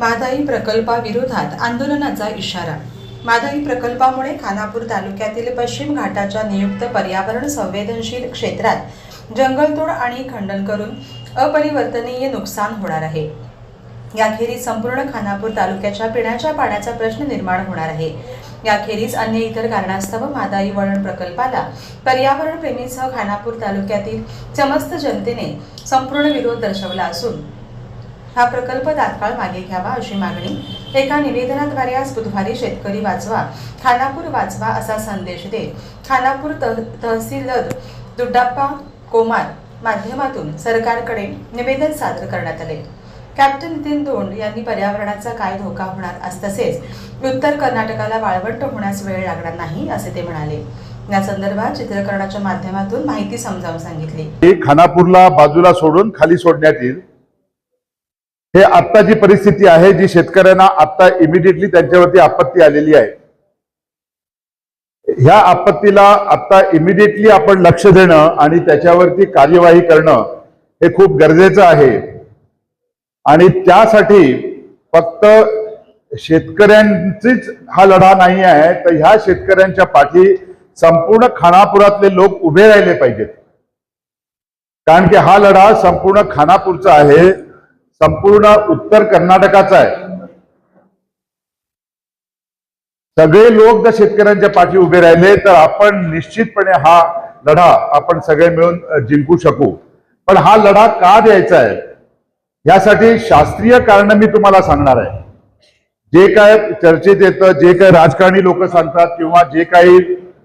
मादाई प्रकल्पाविरोधात आंदोलनाचा इशारा. मादाई प्रकल्पामुळे खानापूर तालुक्यातील पश्चिम घाटाच्या नियुक्त पर्यावरण संवेदनशील क्षेत्रात जंगलतोड आणि खंडन करून अपरिवर्तनीय नुकसान होणार आहे. याखेरीज संपूर्ण खानापूर तालुक्याच्या पिण्याच्या पाण्याचा प्रश्न निर्माण होणार आहे. याखेरीज अन्य इतर कारणास्तव मादाई वळण प्रकल्पाला पर्यावरणप्रेमीसह खानापूर तालुक्यातील समस्त जनतेने संपूर्ण विरोध दर्शवला असून हा प्रकल्प तात्काळ मागे घ्यावा अशी मागणी एका निवेदनाद्वारे आज बुधवारी शेतकरी वाचवा खानापूर वाचवा असा संदेश देत खानापूर तह तहसीलद दुड्डाप्पा कोमार माध्यमातून सरकारकडे निवेदन सादर करण्यात आले. कॅप्टन नितीन दोंड यांनी पर्यावरणाचा काय धोका होणार अस तसेच उत्तर कर्नाटकाला वाळवंट होण्यास वेळ लागणार नाही असे ते म्हणाले. या संदर्भात चित्रकरणाच्या माध्यमातून माहिती समजावून सांगितली. खानापूरला बाजूला सोडून खाली सोडण्यात येईल. हे आत्ता जी परिस्थिती आहे जी शेतकऱ्यांना आत्ता इमिडिएटली त्यांच्यावरती आपत्ती आलेली आहे. ह्या आपत्तीला आता इमिडिएटली आपण लक्ष देणं आणि त्याच्यावरती कार्यवाही करणं हे खूप गरजेचं आहे. आणि त्यासाठी फक्त शेतकऱ्यांचीच हा लढा नाही आहे तर ह्या शेतकऱ्यांच्या पाठी संपूर्ण खानापुरातले लोक उभे राहिले पाहिजेत. कारण की हा लढा संपूर्ण खानापूरचा आहे. संपूर्ण उत्तर कर्नाटकाचा आहे. सगळे लोक जर शेतकऱ्यांच्या पाठी उभे राहिले तर आपण निश्चितपणे हा लढा आपण सगळे मिळून जिंकू शकू. पण हा लढा का द्यायचा आहे? यासाठी शास्त्रीय कारण मी तुम्हाला सांगणार आहे. जे काय चर्चेत येतं जे काय राजकारणी लोक सांगतात किंवा जे काही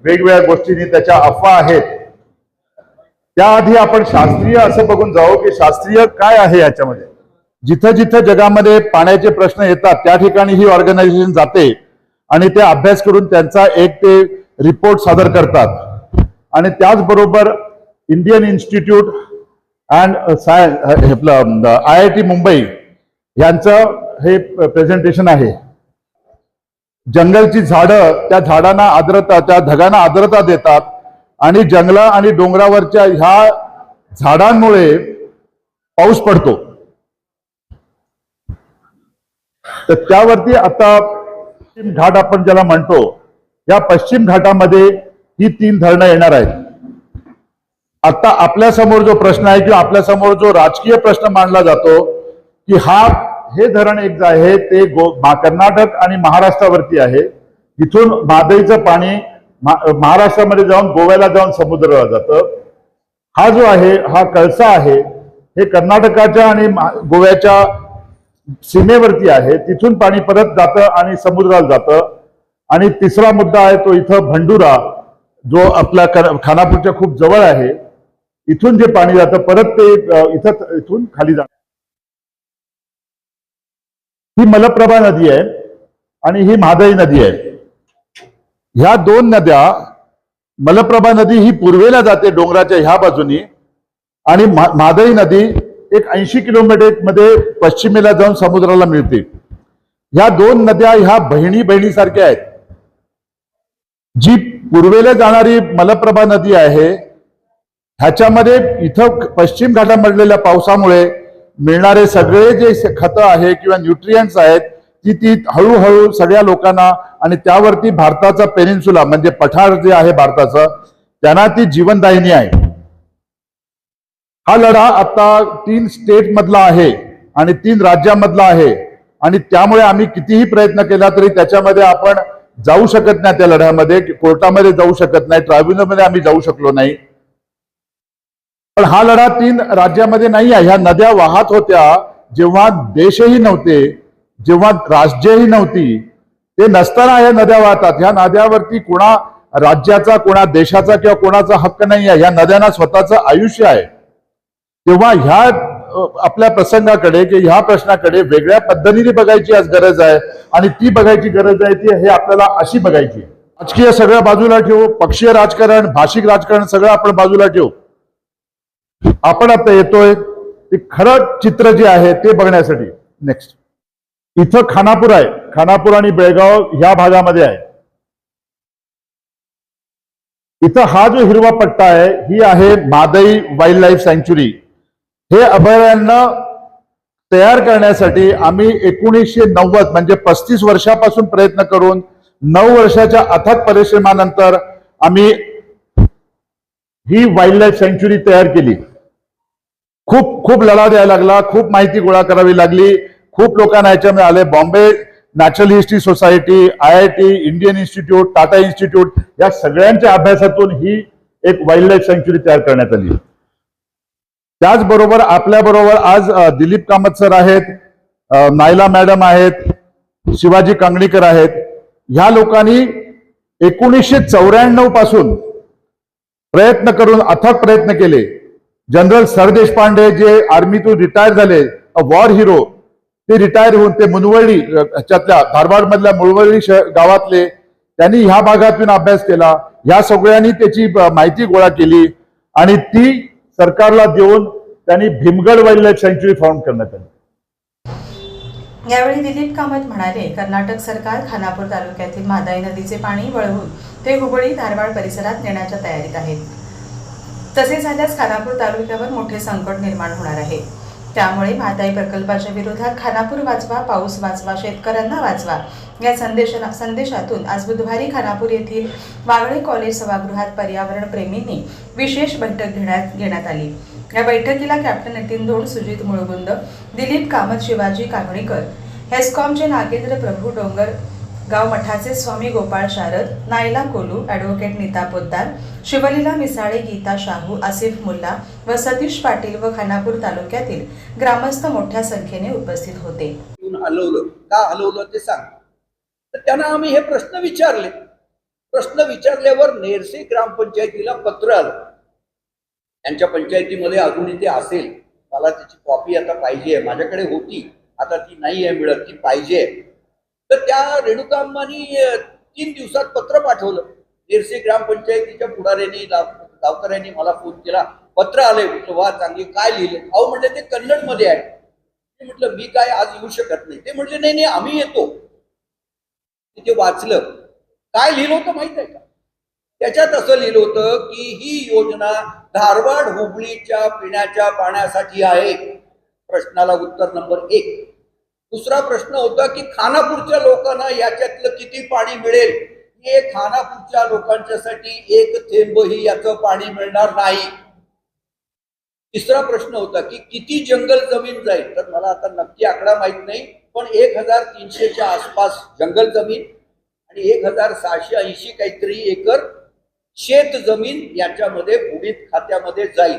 वेगवेगळ्या गोष्टींनी त्याच्या अफवा आहेत त्याआधी आपण शास्त्रीय असं बघून जाऊ की शास्त्रीय काय आहे याच्यामध्ये. जिथं जिथं जगामध्ये पाण्याचे प्रश्न येतात त्या ठिकाणी ही ऑर्गनायझेशन जाते आणि ते अभ्यास करून त्यांचा एक ते रिपोर्ट सादर करतात. आणि त्याचबरोबर Indian institute and science I I T Mumbai यांचं हे प्रेझेंटेशन आहे. जंगलची झाडं त्या झाडांना आर्द्रता त्या ढगांना आर्द्रता देतात आणि जंगला आणि डोंगरावरच्या ह्या झाडांमुळे पाऊस पडतो. तर त्यावरती आता पश्चिम घाट आपण ज्याला म्हणतो या पश्चिम घाटामध्ये ही तीन धरणं येणार आहेत. आता आपल्यासमोर जो प्रश्न आहे किंवा आपल्यासमोर जो राजकीय प्रश्न मांडला जातो की हा हे धरण एक जे आहे ते गो कर्नाटक आणि महाराष्ट्रावरती आहे. इथून मादईचं पाणी महाराष्ट्रामध्ये जाऊन गोव्याला जाऊन समुद्राला जातं. हा जो आहे हा कळसा आहे हे कर्नाटकाच्या आणि गोव्याच्या सीमेवरती आहे तिथून पाणी परत जातं आणि समुद्राला जातं. आणि तिसरा मुद्दा आहे तो इथं भंडुरा जो आपला खानापूरच्या खूप जवळ आहे. इथून जे पाणी जातं परत ते इथं इथून खाली जातं. ही मलप्रभा नदी आहे आणि ही महादाई नदी आहे. ह्या दोन नद्या मलप्रभा नदी ही पूर्वेला जाते डोंगराच्या ह्या बाजूनी आणि मा- महादाई नदी एक ऐंशी किलोमीटरमध्ये पश्चिमेला जाऊन समुद्राला मिळते. ह्या दोन नद्या ह्या बहिणी बहिणीसारख्या आहेत. जी पूर्वेला जाणारी मलप्रभा नदी आहे ह्याच्यामध्ये इथं पश्चिम घाटामधलेल्या पावसामुळे मिळणारे सगळे जे खतं आहे किंवा न्यूट्रियंट्स आहेत ती ती हळूहळू सगळ्या लोकांना आणि त्यावरती भारताचा पेनिन्सुला म्हणजे पठार जे आहे भारताचं त्यांना ती जीवनदायिनी आहे. हा लढा आता तीन स्टेट मधला आहे आणि तीन राज्यांमधला आहे. आणि त्यामुळे आम्ही कितीही प्रयत्न केला तरी त्याच्यामध्ये आपण जाऊ शकत नाही त्या लढ्यामध्ये कोर्टामध्ये जाऊ शकत नाही ट्रायब्युनलमध्ये आम्ही जाऊ शकलो नाही. पण हा लढा तीन राज्यामध्ये नाही आहे. ह्या नद्या वाहत होत्या जेव्हा देशही नव्हते जेव्हा राज्यही नव्हती. ते नसताना ह्या नद्या वाहतात. ह्या नद्यावरती कोणा राज्याचा कोणा देशाचा किंवा कोणाचा हक्क नाही आहे ह्या नद्यांना स्वतःचं आयुष्य आहे. तेव्हा ह्या आपल्या प्रसंगाकडे की ह्या प्रश्नाकडे वेगळ्या पद्धतीने बघायची आज गरज आहे. आणि ती बघायची गरज आहे ती हे आपल्याला अशी बघायची राजकीय सगळ्या बाजूला ठेवू पक्षीय राजकारण भाषिक राजकारण सगळं आपण बाजूला ठेवू. आपण आता येतोय ते खरं चित्र जे आहे ते बघण्यासाठी. नेक्स्ट इथं खानापूर आहे. खानापूर आणि बेळगाव ह्या भागामध्ये आहे. इथं हा जो हिरवा पट्टा आहे ही आहे मादई वाईल्ड लाईफ सँच्युरी हे अभयारण्य तयार करण्यासाठी आम्ही एकोणीसशे नव्वद म्हणजे पस्तीस वर्षापासून प्रयत्न करून नऊ वर्षाच्या अथक परिश्रमानंतर आम्ही ही वाईल्ड लाईफ सँच्युरी तयार केली. खूप खूप लढा द्यायला लागला खूप माहिती गोळा करावी लागली. खूप लोकांना याच्यामध्ये आले. Bombay natural history society I I T Indian institute Tata institute या सगळ्यांच्या अभ्यासातून ही एक वाईल्ड लाईफ सँच्युरी तयार करण्यात आली. त्याचबरोबर आपल्याबरोबर आज दिलीप कामत सर आहेत नायला मॅडम आहेत शिवाजी कांगणीकर आहेत. ह्या लोकांनी एकोणीसशे चौऱ्याण्णवपासून प्रयत्न करून अथक प्रयत्न केले. जनरल सरदेशपांडे जे आर्मीतून रिटायर झाले वॉर हिरो ते रिटायर होऊन ते मुनवळी ह्याच्यातल्या धारवाड मधल्या मुळवळी शह- गावातले त्यांनी ह्या भागातून अभ्यास केला. ह्या सगळ्यांनी त्याची माहिती गोळा केली आणि ती सरकारला देऊन त्यांनी भीमगड वाईल्ड लाईफ सँच्युरी फाउंड करण्यात आली. यावेळी दिलीप कामत म्हणाले कर्नाटक सरकार खानापूर तालुक्यातील म्हादाई नदीचे पाणी वळवून ते हुबळी धारवाड परिसरात नेण्याच्या तयारीत आहेत तसे झाल्यास खानापूर तालुक्यावर मोठे संकट निर्माण होणार आहे. त्यामुळे म्हादाई प्रकल्पाच्या विरोधात खानापूर वाचवा पाऊस वाचवा शेतकऱ्यांना वाचवा या संदेशना संदेशातून आज बुधवारी खानापूर येथील वागळे कॉलेज सभागृहात पर्यावरण प्रेमींनी विशेष बैठक घेण्यात घेण्यात आली. या बैठकीला कॅप्टन नितीन धोड सुजित मुळगुंद दिलीप कामत शिवाजी कागणीकर हेस्कॉमचे नागेंद्र प्रभू डोंगर गाव मठाचे स्वामी गोपाळ शारद नायला कोलू ॲडव्होकेट नीता पोद्दार शिवलीला मिसाळे गीता शाहू आसिफ मुल्ला व सतीश पाटील व खानापूर तालुक्यातील ग्रामस्थ मोठ्या संख्येने उपस्थित होते. का हलवलं ते सांग. तर त्यांना आम्ही हे प्रश्न विचारले. प्रश्न विचारल्यावर नेरसे ग्रामपंचायतीला पत्र आलं. त्यांच्या पंचायतीमध्ये अजूनही ते असेल. मला त्याची कॉपी आता पाहिजे आहे. माझ्याकडे होती. आता ती नाही आहे मिळत ती पाहिजे तर त्या रेणुका तीन दिवसात पत्र पाठवलं. नेरसे ग्रामपंचायतीच्या पुढाऱ्यांनी गावकऱ्यांनी मला फोन केला. पत्र आले म्हटलं वा चांगली काय लिहिले? अहो म्हटलं ते कन्नडमध्ये आहे. ते म्हटलं मी काय आज येऊ शकत नाही. ते म्हटले नाही नाही आम्ही येतो. तिथे वाचलं काय लिहिलं होतं माहीत आहे का? त्याच्यात असं लिहिलं होतं की ही योजना धारवाड हुबळीच्या पिण्याच्या पाण्यासाठी आहे. प्रश्नाला उत्तर नंबर एक. दुसरा प्रश्न होता की खानापूरच्या लोकांना याच्यातलं किती पाणी मिळेल? हे खानापूरच्या लोकांच्यासाठी एक थेंबही याचं पाणी मिळणार नाही. तिसरा प्रश्न होता की किती जंगल जमीन जाईल? तर मला आता नक्की आकडा माहीत नाही. पण एक हजार तीनशेच्या आसपास जंगल जमीन आणि एक हजार सहाशे ऐंशी काहीतरी एकर शेत जमीन याच्यामध्ये बुडीत खात्यामध्ये जाईल.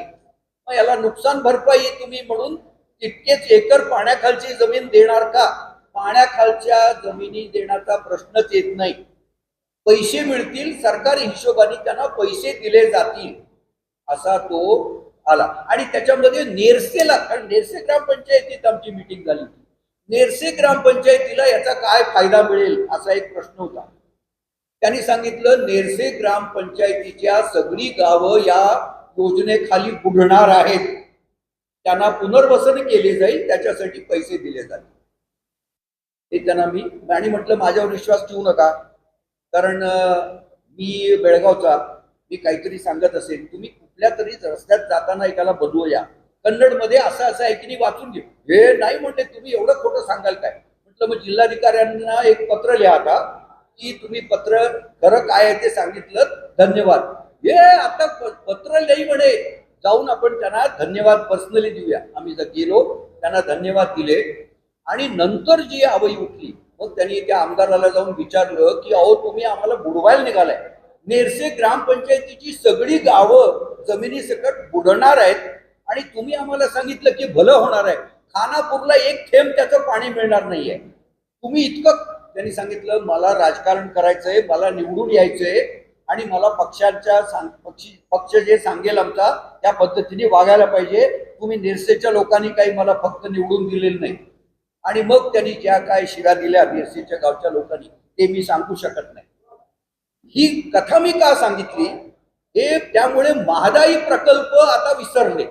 मग याला नुकसान भरपाई तुम्ही म्हणून तितकेच एकर पाण्याखालची जमीन देणार का? पाण्याखालच्या जमिनी देण्याचा प्रश्नच येत नाही. पैसे मिळतील सरकारी हिशोबाने त्यांना पैसे दिले जातील असा तो आला. आणि त्याच्यामध्ये नेरसेला कारण नेरसे ग्रामपंचायतीत आमची मिटिंग झाली नेरसे ग्रामपंचायतीला याचा काय फायदा मिळेल असा एक प्रश्न होता. त्यांनी सांगितलं नेरसे ग्रामपंचायतीच्या सगळी गावं या योजनेखाली बुडणार आहेत. त्यांना पुनर्वसन केले जाईल त्याच्यासाठी पैसे दिले जातील. ते त्यांना मी आणि म्हटलं माझ्यावर विश्वास ठेवू नका. कारण मी बेळगावचा मी काहीतरी सांगत असेल. तुम्ही कुठल्या तरी रस्त्यात जाताना एकाला कन्नड कन्नडमध्ये असं असं आहे की नाही वाचून घे. हे नाही म्हणते तुम्ही एवढं खोटं सांगाल काय? म्हटलं मग जिल्हाधिकाऱ्यांना एक पत्र लिहा आता की तुम्ही पत्र खरं काय आहे ते सांगितलं. धन्यवाद. हे आता पत्र लिही म्हणे. जाऊन आपण त्यांना धन्यवाद पर्सनली देऊया. आम्ही जर गेलो त्यांना धन्यवाद दिले. आणि नंतर जी आवई उठली मग त्यांनी त्या आमदाराला जाऊन विचारलं की अहो तुम्ही आम्हाला बुडवायला निघालाय. नेरसे ग्रामपंचायतीची सगळी गावं जमिनीसकट बुडणार आहेत. आणि तुम्ही आम्हाला सांगितलं की भलं होणार आहे. खानापूरला एक थेंब त्याचं पाणी मिळणार नाहीये. तुम्ही इतकं त्यांनी सांगितलं मला राजकारण करायचंय मला निवडून यायचंय आणि मला पक्षांच्या सांग पक्षी पक्ष जे सांगेल आमचा त्या पद्धतीने वागायला पाहिजे. तुम्ही निरसेच्या लोकांनी काही मला फक्त निवडून दिलेलं नाही. आणि मग त्यांनी ज्या काय शिव्या दिल्या निरसेच्या गावच्या लोकांनी ते मी सांगू शकत नाही. ही कथा मी का सांगितली? हे त्यामुळे महादाई प्रकल्प आता विसरले.